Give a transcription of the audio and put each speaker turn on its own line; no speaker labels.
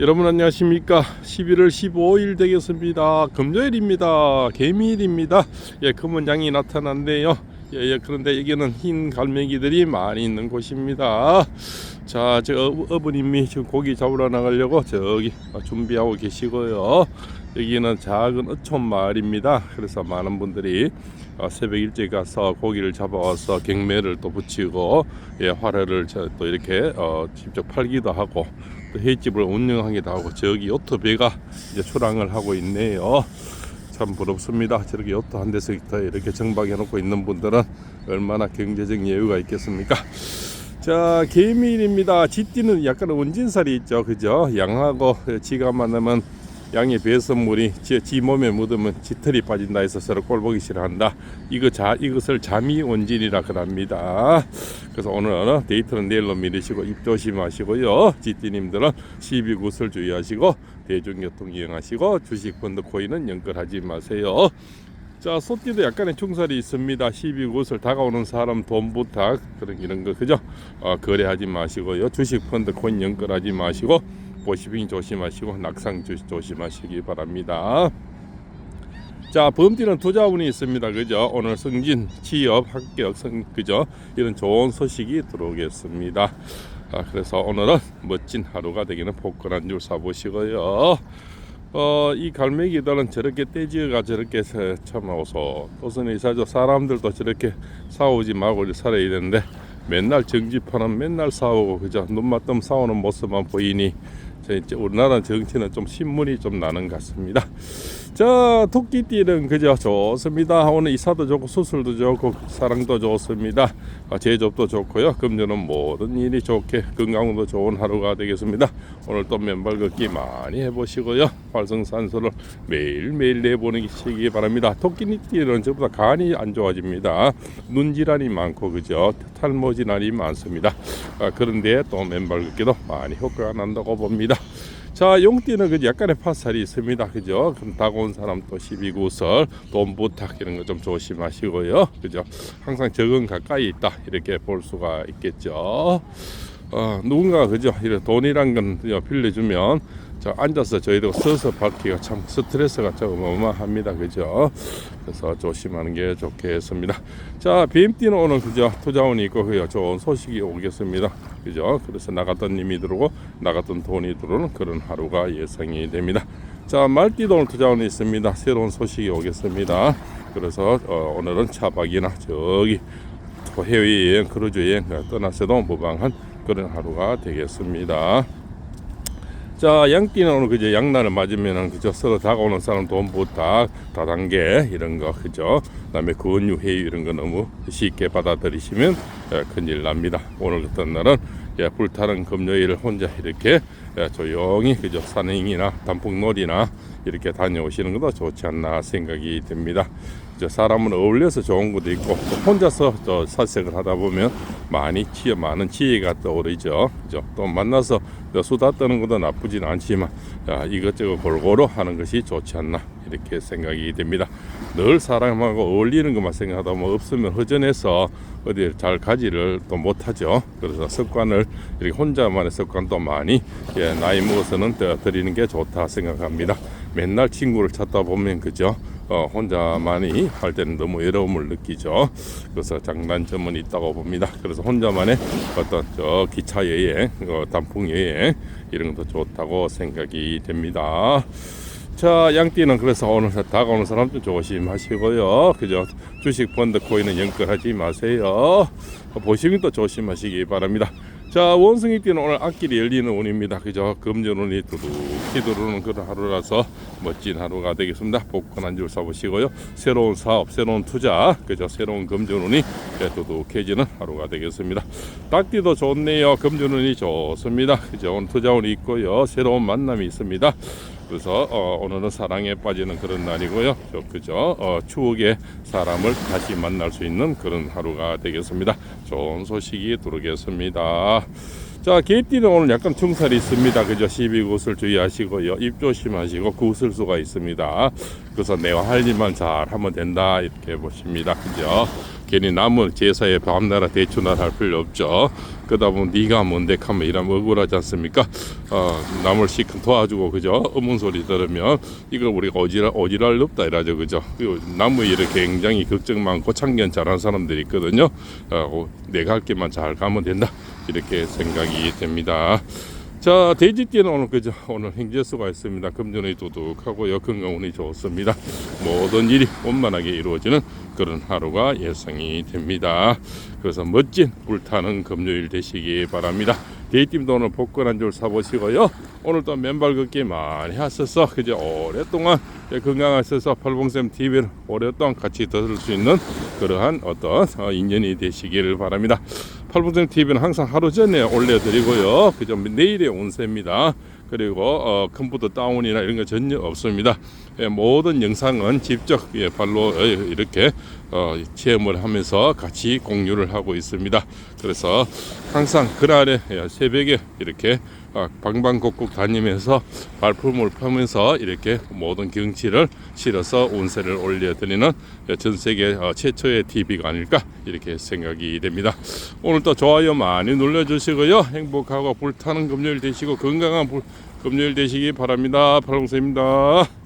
여러분 안녕하십니까? 11월 15일 되겠습니다. 금요일입니다. 개미일입니다. 예 검은 양이 나타난대요. 예, 예 그런데 여기는 흰 갈매기들이 많이 있는 곳입니다. 자 저 어부님이 지금 고기 잡으러 나가려고 저기 준비하고 계시고요. 여기는 작은 어촌 마을입니다. 그래서 많은 분들이 어, 새벽 일찍 가서 고기를 잡아와서 경매를 또 붙이고 예, 화려를 저- 또 이렇게 어, 직접 팔기도 하고 또 횟집을 운영하기도 하고 저기 요트배가 이제 출항을 하고 있네요. 참 부럽습니다. 저렇게 요트 한 대씩 더 이렇게 정박해 놓고 있는 분들은 얼마나 경제적 여유가 있겠습니까? 자, 개미일입니다. 쥐띠는 약간 원진살이 있죠. 그죠? 양하고 지가 만나면 양의 배선물이 지, 지 몸에 묻으면 쥐털이 빠진다 해서 서로 꼴보기 싫어한다. 이거 자, 이것을 잠이 원진이라 그럽니다. 그래서 오늘 데이트는 내일로 미루시고 입 조심하시고요. 쥐띠님들은 시비 구슬 주의하시고 대중교통 이용하시고 주식 펀드 코인은 연결하지 마세요. 자, 소띠도 약간의 충살이 있습니다. 시비 구슬 다가오는 사람 돈 부탁 그런 이런 거 그죠? 어, 거래하지 마시고요. 주식 펀드 코인 연결하지 마시고 보시빙 조심하시고 낙상 주 조심하시기 바랍니다. 자, 범띠는 투자운이 있습니다. 그죠? 오늘 승진, 취업, 합격, 성, 그죠? 이런 좋은 소식이 들어오겠습니다. 아, 그래서 오늘은 멋진 하루가 되기는 복권한 줄 사보시고요. 어, 이 갈매기들은 저렇게 떼지어가 저렇게 세- 참 어서 도선에 이사죠. 사람들도 저렇게 싸우지 말고 살아야 되는데 맨날 정지파는 맨날 싸우고 그죠? 뜨면 싸우는 모습만 보이니 저 이제 우리나라 정치는 좀 신문이 좀 나는 것 같습니다. 자 토끼띠는 그저 좋습니다. 오늘 이사도 좋고 수술도 좋고 사랑도 좋습니다. 아, 제접도 좋고요. 금전은 모든 일이 좋게 건강도 좋은 하루가 되겠습니다. 오늘 또 맨발 걷기 많이 해보시고요. 활성산소를 매일매일 내보내시기 바랍니다. 토끼띠는 저보다 간이 안 좋아집니다. 눈 질환이 많고 그죠? 탈모 질환이 많습니다. 아, 그런데 또 맨발 걷기도 많이 효과가 난다고 봅니다. 자, 용띠는 그 약간의 파살이 있습니다. 그죠? 그럼 다가온 사람 또 시비구설, 돈 부탁 이런 거 좀 조심하시고요. 그죠? 항상 적은 가까이 있다. 이렇게 볼 수가 있겠죠. 어, 누군가 그죠? 이런 돈이란 건? 빌려주면 저 앉아서 저희도 서서 받기가 참 스트레스가 좀 어마어마합니다. 그죠? 그래서 조심하는 게 좋겠습니다. 자, BMT는 오늘 그죠? 투자원이 있고 그요 좋은 소식이 오겠습니다. 그죠? 그래서 나갔던 님이 들어오고 나갔던 돈이 들어오는 그런 하루가 예상이 됩니다. 자, 말띠도 오늘 투자원이 있습니다. 새로운 소식이 오겠습니다. 그래서 어, 오늘은 차박이나 저기 또 해외여행, 크루즈 여행 떠나서도 무방한 그런 하루가 되겠습니다. 자, 양띠는 오늘 그죠 양날을 맞으면은 그죠 서로 다가오는 사람 돈 부탁 다단계 이런 거 그죠 그다음에 근유 회유 이런 거 너무 쉽게 받아들이시면 예, 큰일 납니다. 오늘 같은 날은 예, 불타는 금요일 혼자 이렇게 예, 조용히 그죠 산행이나 단풍놀이나 이렇게 다녀오시는 것도 좋지 않나 생각이 듭니다. 저 사람은 어울려서 좋은 것도 있고 또 혼자서 저 사색을 하다 보면 많이 치여 많은 지혜가 떠오르죠. 또 만나서 저 수다 떠는 것도 나쁘진 않지만 야, 이것저것 골고루 하는 것이 좋지 않나 이렇게 생각이 됩니다. 늘 사람하고 어울리는 것만 생각하다 보면 없으면 허전해서 어디 잘 가지를 또 못하죠. 그래서 습관을 이렇게 혼자만의 습관도 많이 예, 나이 먹어서는 드리는 게 좋다 생각합니다. 맨날 친구를 찾다 보면 그죠. 어, 혼자만이 할 때는 너무 외로움을 느끼죠. 그래서 장단점은 있다고 봅니다. 그래서 혼자만의 어떤 저 기차 여행, 어, 단풍 여행 이런 것도 좋다고 생각이 됩니다. 자, 양띠는 그래서 오늘 다가오는 사람 좀 조심하시고요. 그죠? 주식 펀드 코인은 연결하지 마세요. 보시면 조심하시기 바랍니다. 자, 원숭이 띠는 오늘 앞길이 열리는 운입니다. 그죠? 금전운이 두둑히 들어오는 그런 하루라서 멋진 하루가 되겠습니다. 복권 한 줄 사보시고요. 새로운 사업, 새로운 투자, 그죠? 새로운 금전운이 두둑해지는 하루가 되겠습니다. 딱띠도 좋네요. 금전운이 좋습니다. 그죠? 오늘 투자운이 있고요. 새로운 만남이 있습니다. 그래서 어, 오늘은 사랑에 빠지는 그런 날이고요. 저, 그죠? 어, 추억의 사람을 다시 만날 수 있는 그런 하루가 되겠습니다. 좋은 소식이 들어오겠습니다. 자, 개띠는 오늘 약간 충살이 있습니다. 그죠? 시비 구슬 주의하시고요. 입 조심하시고 구슬수가 있습니다. 그래서 내가 할 일만 잘 하면 된다. 이렇게 보십니다. 그죠? 괜히 남은 제사에 밤나라 대추날 할 필요 없죠. 그러다 보면 네가 뭔데 하면 이러면 억울하지 않습니까? 어, 남을 시큰 도와주고 그죠? 어문 소리 들으면 이걸 우리가 어지랄 어지랄 없다 이라죠 그죠? 나무 일에 굉장히 걱정 많고 참견 잘하는 사람들이 있거든요. 어, 내가 할 게만 잘 가면 된다 이렇게 생각이 됩니다. 자 돼지띠는 오늘 그죠 오늘 행재수가 있습니다. 금전이 두둑하고요. 건강운이 좋습니다. 모든 일이 원만하게 이루어지는 그런 하루가 예상이 됩니다. 그래서 멋진 불타는 금요일 되시기 바랍니다. 데이팀도 오늘 복권 한 줄 사보시고요. 오늘 또 맨발 걷기 많이 하셔서 그죠 오랫동안 건강하셔서 팔봉쌤 TV를 오랫동안 같이 들을 수 있는 그러한 어떤 어, 인연이 되시기를 바랍니다 팔봉쌤 TV는 항상 하루 전에 올려드리고요 그죠 내일의 운세입니다 그리고 어, 컴퓨터 다운이나 이런 거 전혀 없습니다. 예, 모든 영상은 직접 예, 발로 어, 이렇게 어, 체험을 하면서 같이 공유를 하고 있습니다. 그래서 항상 그날에 예, 새벽에 이렇게 어, 방방곡곡 다니면서 발품을 펴면서 이렇게 모든 경치를 실어서 운세를 올려드리는 예, 전 세계 어, 최초의 TV가 아닐까 이렇게 생각이 됩니다. 오늘도 좋아요 많이 눌러주시고요. 행복하고 불타는 금요일 되시고 건강한 불, 금요일 되시기 바랍니다. 팔공세입니다.